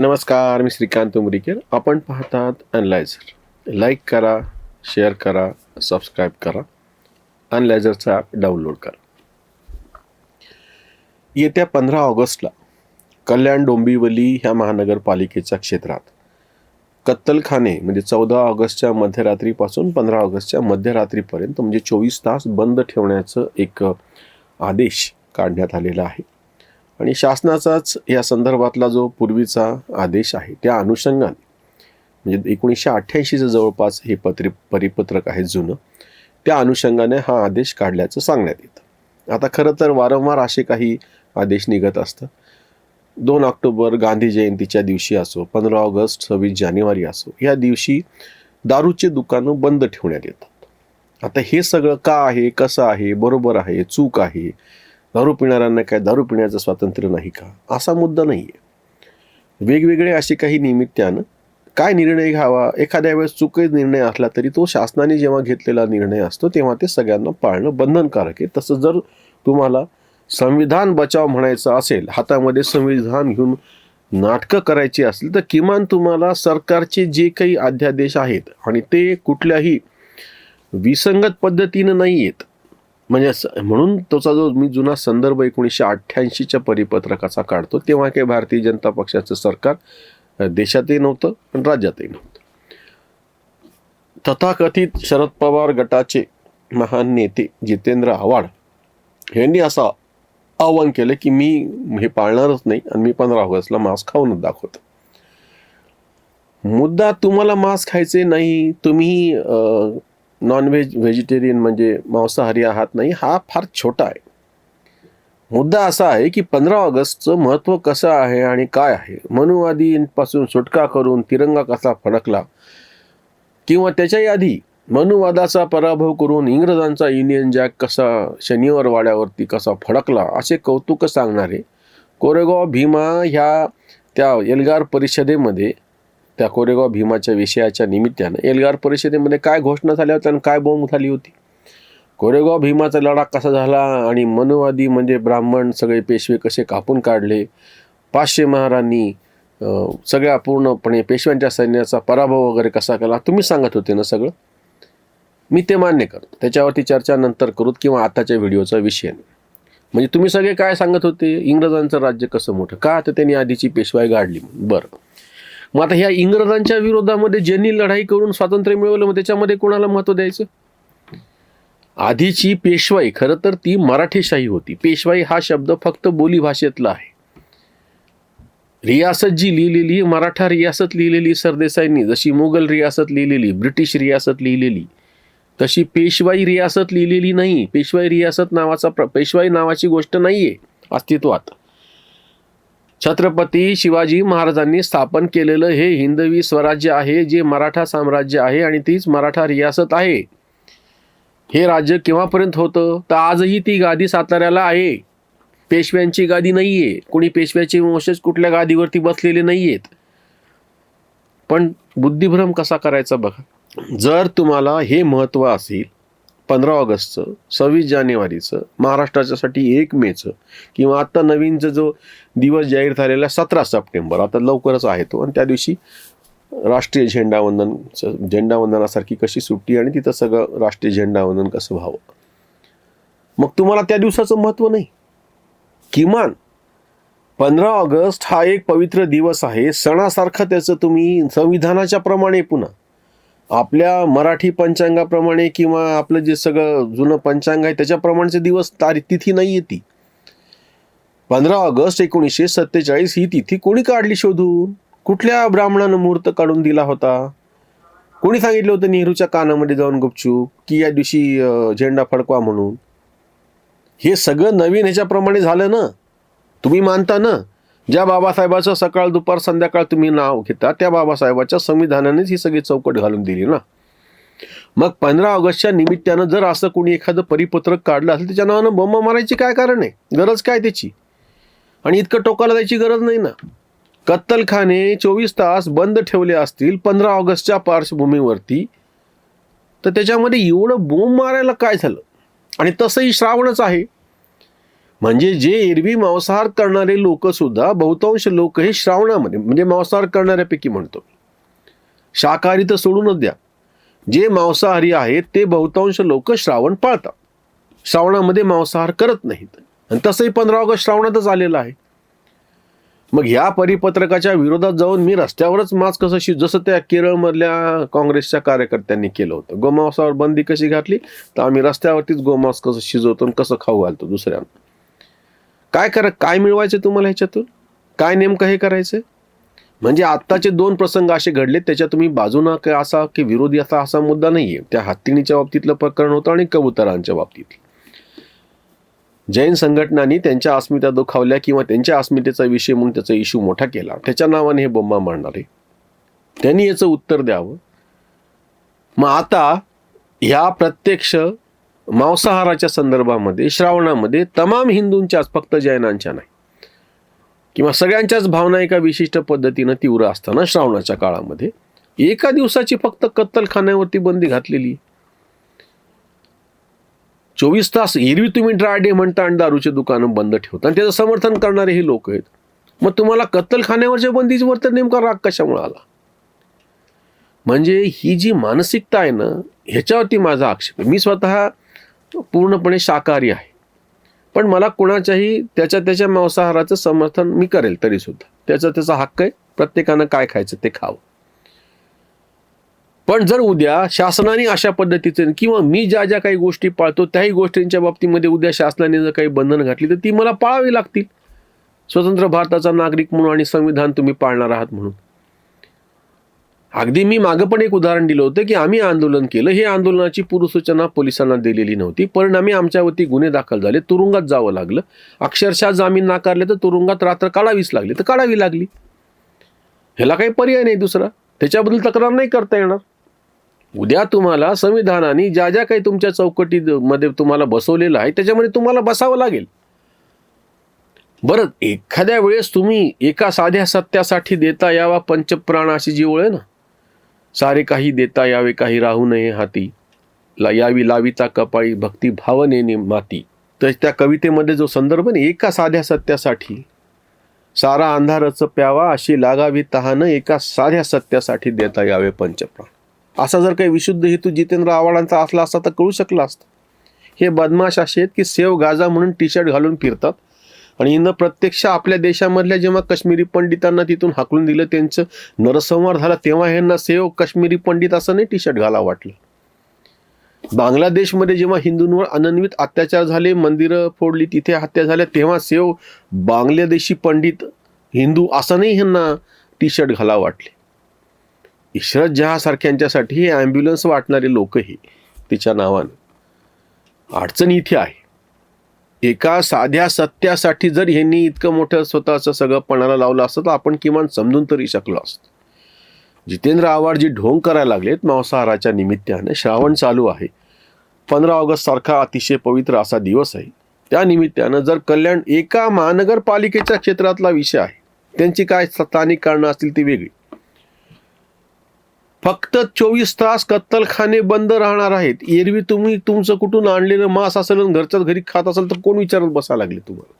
नमस्कार मी श्रीकांत मुरीकर आपण पाहतात अनलायझर लाईक करा शेअर करा सबस्क्राईब करा. अनलायझरचा ॲप डाउनलोड करा. येत्या पंधरा ऑगस्टला कल्याण डोंबिवली ह्या महानगरपालिकेच्या क्षेत्रात कत्तलखाने म्हणजे चौदा ऑगस्टच्या मध्यरात्रीपासून पंधरा ऑगस्टच्या मध्यरात्रीपर्यंत म्हणजे चोवीस तास बंद ठेवण्याचं एक आदेश काढण्यात आलेला आहे. आणि शासनाचाच या संदर्भातला जो पूर्वीचा आदेश आहे त्या अनुषंगाने म्हणजे एकोणीसशे अठ्ठ्याऐंशीचं जवळपास हे पत्रि परिपत्रक आहे जुनं त्या अनुषंगाने हा आदेश काढल्याचं सांगण्यात येतं. आता खरं तर वारंवार असे काही आदेश निघत असतं दोन ऑक्टोबर गांधी जयंतीच्या दिवशी असो पंधरा ऑगस्ट सव्वीस जानेवारी असो या दिवशी दारूचे दुकानं बंद ठेवण्यात येतात. आता हे सगळं का आहे कसं आहे बरोबर आहे चूक आहे दारू पिणाऱ्यांना काय दारू पिण्याचं स्वातंत्र्य नाही का? असा मुद्दा नाही आहे वेगवेगळे असे काही निमित्तानं काय निर्णय घ्यावा? एखाद्या वेळेस चुकीचा निर्णय असला तरी तो शासनाने जेव्हा घेतलेला निर्णय असतो तेव्हा ते सगळ्यांना पाळणं बंधनकारक आहे. तसं जर तुम्हाला संविधान बचाव म्हणायचं असेल हातामध्ये संविधान घेऊन नाटकं करायची असतील तर किमान तुम्हाला सरकारचे जे काही अध्यादेश आहेत आणि ते कुठल्याही विसंगत पद्धतीनं नाही आहेत म्हणजे असं- म्हणून त्याचा जो मी जुना संदर्भ एकोणीसशे अठ्ठ्याऐंशीच्या परिपत्रकाचा काढतो तेव्हा काही भारतीय जनता पक्षाचं सरकार देशातही नव्हतं आणि राज्यातही नव्हतं. तथाकथित शरद पवार गटाचे महान नेते जितेंद्र आव्हाड यांनी असं आवाहन केलं की मी हे पाळणारच नाही आणि मी पंधरा ऑगस्टला मास्क खाऊनच दाखवतो. मुद्दा तुम्हाला मांस खायचे नाही तुम्ही नॉनव्हेज व्हेजिटेरियन म्हणजे मांसाहारी आहात नाही हा फार छोटा आहे. मुद्दा असा आहे की पंधरा ऑगस्टचं महत्त्व कसं आहे आणि काय आहे? मनुवादींपासून सुटका करून तिरंगा कसा फडकला? किंवा त्याच्याही आधी मनुवादाचा पराभव करून इंग्रजांचा युनियन जॅक कसा शनिवार वाड्यावरती कसा फडकला असे कौतुक सांगणारे कोरेगाव भीमा ह्या त्या एल्गार परिषदेमध्ये त्या कोरेगाव भीमाच्या विषयाच्या निमित्तानं एल्गार परिषदेमध्ये काय घोषणा झाल्या होत्या आणि काय बोंब झाली होती? कोरेगाव भीमाचा लढा कसा झाला आणि मनुवादी म्हणजे ब्राह्मण सगळे पेशवे कसे कापून काढले? पाचशे महारांनी सगळ्या पूर्णपणे पेशव्यांच्या सैन्याचा पराभव वगैरे कसा केला? तुम्ही सांगत होते ना सगळं. मी ते मान्य करतो. त्याच्यावरती चर्चा नंतर करूत किंवा आताच्या व्हिडिओचा विषय नाही. म्हणजे तुम्ही सगळे काय सांगत होते? इंग्रजांचं राज्य कसं मोठं? का तर त्यांनी आधीची पेशवाई गाडली म्हणून. बरं. मग आता ह्या इंग्रजांच्या विरोधामध्ये ज्यांनी लढाई करून स्वातंत्र्य मिळवलं मग त्याच्यामध्ये कोणाला महत्त्व द्यायचं? आधीची पेशवाई खरं तर ती मराठीशाही होती. पेशवाई हा शब्द फक्त बोली भाषेतला आहे. रियासत जी लिहिलेली मराठा रियासत लिहिलेली सरदेसाईंनी जशी मुघल रियासत लिहिलेली ब्रिटिश रियासत लिहिलेली तशी पेशवाई रियासत लिहिलेली नाही. पेशवाई रियासत नावाचा प्र पेशवाई नावाची गोष्ट नाही आहे अस्तित्वात. छत्रपती शिवाजी महाराजांनी स्थापन केलेलं हे हिंदवी स्वराज्य आहे जे मराठा साम्राज्य आहे आणि तीच मराठा रियासत आहे. हे राज्य केव्हापर्यंत होतं? तर आजही ती गादी साताऱ्याला आहे. पेशव्यांची गादी नाही आहे कोणी पेशव्याचे वंशज कुठल्या गादीवरती बसलेले नाही आहेत पण बुद्धिभ्रम कसा करायचा बघा. जर तुम्हाला हे महत्त्व असेल पंधरा ऑगस्टचं सव्वीस जानेवारीचं महाराष्ट्राच्यासाठी एक मेचं किंवा आत्ता नवीनचा जो दिवस जाहीर झालेला सतरा सप्टेंबर. आता लवकरच आहे तो आणि त्या दिवशी राष्ट्रीय झेंडावंदन झेंडावंदनासारखी कशी सुट्टी आणि तिथं सगळं राष्ट्रीय झेंडावंदन कसं व्हावं? मग तुम्हाला त्या दिवसाचं महत्त्व नाही. किमान पंधरा ऑगस्ट हा एक पवित्र दिवस आहे. सणासारखं त्याचं तुम्ही संविधानाच्या प्रमाणे पुन्हा आपल्या मराठी पंचांगाप्रमाणे किंवा आपलं जे सगळं जुनं पंचांग आहे त्याच्याप्रमाणेचे दिवस तारीख तिथी नाही येते पंधरा ऑगस्ट एकोणीसशे सत्तेचाळीस ही तिथी कोणी काढली शोधून? कुठल्या ब्राह्मणानं मुहूर्त काढून दिला होता? कोणी सांगितलं होतं नेहरूच्या कानामध्ये जाऊन गुपचूप की या दिवशी झेंडा फडकवा म्हणून? हे सगळं नवीन ह्याच्याप्रमाणे झालं ना? तुम्ही मानता ना? ज्या बाबासाहेबाचं सकाळ दुपार संध्याकाळ तुम्ही नाव घेता त्या बाबासाहेबाच्या संविधानानेच ही सगळी चौकट घालून दिली ना. मग पंधरा ऑगस्टच्या निमित्तानं जर असं कोणी एखादं परिपत्रक काढलं असेल त्याच्या नावानं बोंब मारायची काय कारण आहे? गरज काय त्याची? आणि इतकं टोकाला द्यायची गरज नाही ना. कत्तलखाने चोवीस तास बंद ठेवले असतील पंधरा ऑगस्टच्या पार्श्वभूमीवरती तर त्याच्यामध्ये एवढं बोंब मारायला काय झालं? आणि तसंही श्रावणच आहे. म्हणजे जे एरवी मांसाहार करणारे लोक सुद्धा बहुतांश लोक हे श्रावणामध्ये म्हणजे मांसाहार करणाऱ्यापैकी म्हणतो. शाकाहारी तर सोडूनच द्या. जे मांसाहारी आहेत ते बहुतांश लोक श्रावण पाळतात. श्रावणामध्ये मांसाहार करत नाहीत. आणि तसंही पंधरा ऑगस्ट श्रावणातच आलेलं आहे. मग ह्या परिपत्रकाच्या विरोधात जाऊन मी रस्त्यावरच मास्क कसं शिज जसं त्या केरळमधल्या काँग्रेसच्या कार्यकर्त्यांनी केलं होतं. गोमांसावर बंदी कशी घातली? तर आम्ही रस्त्यावरतीच गोमांस कसं शिजवतो आणि कसं खाऊ घालतो दुसऱ्यांना. काय करा काय मिळवायचं तुम्हाला ह्याच्यातून? काय नेमकं हे करायचं? म्हणजे आत्ताचे दोन प्रसंग असे घडले त्याच्यात तुम्ही बाजूना काय असा की विरोधी असा असा मुद्दा नाहीये. त्या हत्तीणीच्या बाबतीतलं प्रकरण होतं आणि कबुतरांच्या बाबतीत जैन संघटनांनी त्यांच्या अस्मिता दुखावल्या किंवा त्यांच्या अस्मितेचा विषय म्हणून त्याचा इश्यू मोठा केला. त्याच्या नावाने हे बोंबा मांडणारे त्यांनी याचं उत्तर द्यावं. मग आता ह्या प्रत्यक्ष मांसाहाराच्या संदर्भामध्ये श्रावणामध्ये तमाम हिंदूंच्याच फक्त जैनांच्या नाही. किंवा सगळ्यांच्याच भावना एका विशिष्ट पद्धतीनं तीव्र असताना श्रावणाच्या काळामध्ये एका दिवसाची फक्त कत्तलखान्यावरती बंदी घातलेली. चोवीस तास एरवी तुम्ही ड्राय डे म्हणता आणि दारूचे दुकानं बंद ठेवता आणि त्याचं समर्थन करणारे हे लोक आहेत. मग तुम्हाला कत्तलखान्यावरच्या बंदीवर तर नेमका राग कशामुळे आला? म्हणजे ही जी मानसिकता आहे ना ह्याच्यावरती माझा आक्षेप आहे. मी स्वतः पूर्णपणे शाकाहारी आहे. पण मला कुणाच्याही त्याच्या त्याच्या मांसाहाराचं समर्थन मी करेल तरी सुद्धा त्याचा त्याचा हक्क आहे प्रत्येकानं काय खायचं ते खावं. पण जर उद्या शासनाने अशा पद्धतीचे किंवा मी ज्या ज्या काही गोष्टी पाळतो त्याही गोष्टींच्या बाबतीमध्ये उद्या शासनाने जर काही बंधन घातली तर ती मला पाळावी लागतील. स्वतंत्र भारताचा नागरिक म्हणून आणि संविधान तुम्ही पाळणार आहात म्हणून. अगदी मी मागं पण एक उदाहरण दिलं होतं की आम्ही आंदोलन केलं हे आंदोलनाची पूर्वसूचना पोलिसांना दिलेली नव्हती. परिणामी आमच्यावरती गुन्हे दाखल झाले तुरुंगात जावं लागलं. अक्षरशः जामीन नाकारले तर तुरुंगात रात्र काढावीच लागली. तर काढावी लागली. ह्याला काही पर्याय नाही दुसरा. त्याच्याबद्दल तक्रार नाही करता येणार. उद्या तुम्हाला संविधानाने ज्या ज्या काही तुमच्या चौकटीमध्ये तुम्हाला बसवलेलं आहे त्याच्यामध्ये तुम्हाला बसावं लागेल. बरं एखाद्या वेळेस तुम्ही एका साध्या सत्यासाठी देता यावा पंचप्राण अशी जी ओळ आहे ना सारे काही देता यावे काही राहू नये हाती. ला यावी लावीचा कपाळी भक्ती भावनेने माती. तर त्या कवितेमध्ये जो संदर्भ ने एका साध्या सत्यासाठी. सारा अंधारच प्यावा अशी लागावी तहानं एका साध्या सत्यासाठी देता यावे पंचप्राण. असा जर काही विशुद्ध हेतू जितेंद्र आव्हाडांचा असला असता तर कळू शकला असतं. हे बदमाश असे आहेत की सेव गाजा म्हणून टी शर्ट घालून फिरतात. आणि हिनं प्रत्यक्ष आपल्या देशामधल्या जेव्हा काश्मीरी पंडितांना तिथून हाकलून दिलं त्यांचं नरसंहार झाला तेव्हा ह्यांना सेव काश्मीरी पंडित असं नाही टी शर्ट घाला वाटलं. बांगलादेशमध्ये जेव्हा हिंदूंवर अनन्वित अत्याचार झाले मंदिरं फोडली तिथे हत्या झाल्या तेव्हा सेव बांगलादेशी पंडित हिंदू असं नाही ह्यांना टी शर्ट घाला वाटले. इशरत जहासारख्यांच्यासाठी हे ॲम्ब्युलन्स वाटणारे लोकही तिच्या नावानं अडचण इथे आहे. एका साध्या सत्यासाठी जर ह्यांनी इतकं मोठं स्वतःचं सगळं पणाला लावलं असतं तर आपण किमान समजून तरी शकलो असतो. जितेंद्र आव्हाड जी ढोंग करायला लागलेत मांसाहाराच्या निमित्ताने. श्रावण चालू आहे. पंधरा ऑगस्ट सारखा अतिशय पवित्र असा दिवस आहे. त्या निमित्तानं जर कल्याण एका महानगरपालिकेच्या क्षेत्रातला विषय आहे त्यांची काय स्थानिक कारणं असतील ती वेगळी. फक्त चोवीस तास कत्तलखाने बंद राहणार आहेत. एरवी तुम्ही तुमचं कुठून आणलेलं मांस असेल आणि घरच्याच घरी खात असेल तर कोण विचारत बसायला लागले तुम्हाला?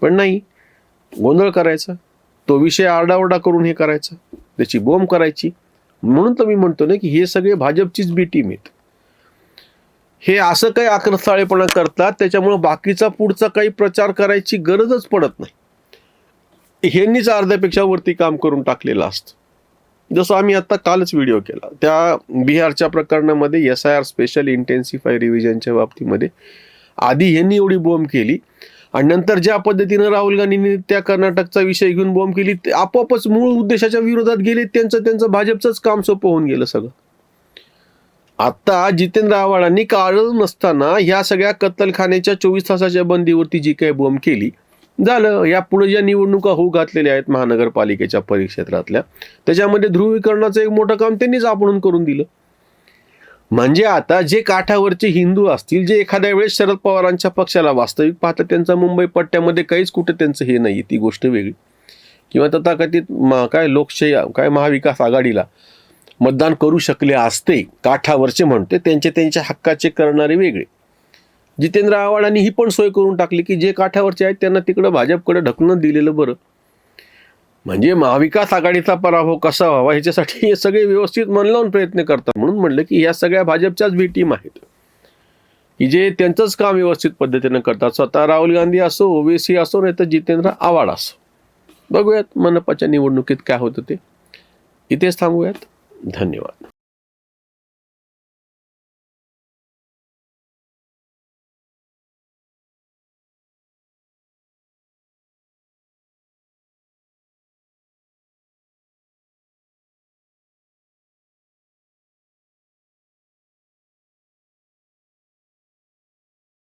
पण नाही. गोंधळ करायचा. तो विषय आरडाओरडा करून हे करायचा. त्याची बोंब करायची. म्हणून तर मी म्हणतो ना की हे सगळे भाजपचीच बी टीम आहेत. हे असं काही आक्रस्थाळेपणा करतात त्याच्यामुळे बाकीचा पुढचा काही प्रचार करायची गरजच पडत नाही. ह्यांनीच अर्ध्यापेक्षा वरती काम करून टाकलेलं असतं. जसं आम्ही आता कालच व्हिडिओ केला. त्या बिहारच्या प्रकरणामध्ये S I R special intensify रिव्हिजनच्या बाबतीमध्ये आधी यांनी एवढी बोंब केली आणि नंतर ज्या पद्धतीनं राहुल गांधींनी त्या कर्नाटकचा विषय घेऊन बोंब केली ते आपोआपच मूळ उद्देशाच्या विरोधात गेले त्यांचं त्यांचं भाजपचंच काम सोपं होऊन गेलं सगळं. आता जितेंद्र आव्हाडांनी काळ नसताना ह्या सगळ्या कत्तलखान्याच्या चोवीस तासाच्या बंदीवरती जी काही बोंब केली झालं. या पुढे ज्या निवडणुका होऊ घातलेल्या आहेत महानगरपालिकेच्या परिक्षेत्रातल्या त्याच्यामध्ये ध्रुवीकरणाचं एक मोठं काम त्यांनीच आपण करून दिलं. म्हणजे आता जे काठावरचे हिंदू असतील जे एखाद्या वेळेस शरद पवारांच्या पक्षाला वास्तविक पाहता त्यांचा मुंबई पट्ट्यामध्ये काहीच कुठं त्यांचं हे नाही ती गोष्ट वेगळी. किंवा तथाकथित महा काय लोकशाही काय महाविकास आघाडीला मतदान करू शकले असते काठावरचे म्हणते त्यांचे त्यांच्या हक्काचे करणारे वेगळे. जितेंद्र आव्हाडांनी ही पण सोय करून टाकली की जे काठावरचे आहेत त्यांना तिकडं भाजपकडे ढकलून दिलेलं बरं. म्हणजे महाविकास आघाडीचा पराभव कसा व्हावा ह्याच्यासाठी हे सगळे व्यवस्थित मन लावून प्रयत्न करतात. म्हणून म्हणलं की ह्या सगळ्या भाजपच्याच बी टीम आहेत. की जे त्यांचंच काम व्यवस्थित पद्धतीनं करतात. स्वतः राहुल गांधी असो ओवेसी असो नाही तर जितेंद्र आव्हाड असो. बघूयात मनपाच्या निवडणुकीत काय होतं ते. इथेच थांबूयात. धन्यवाद.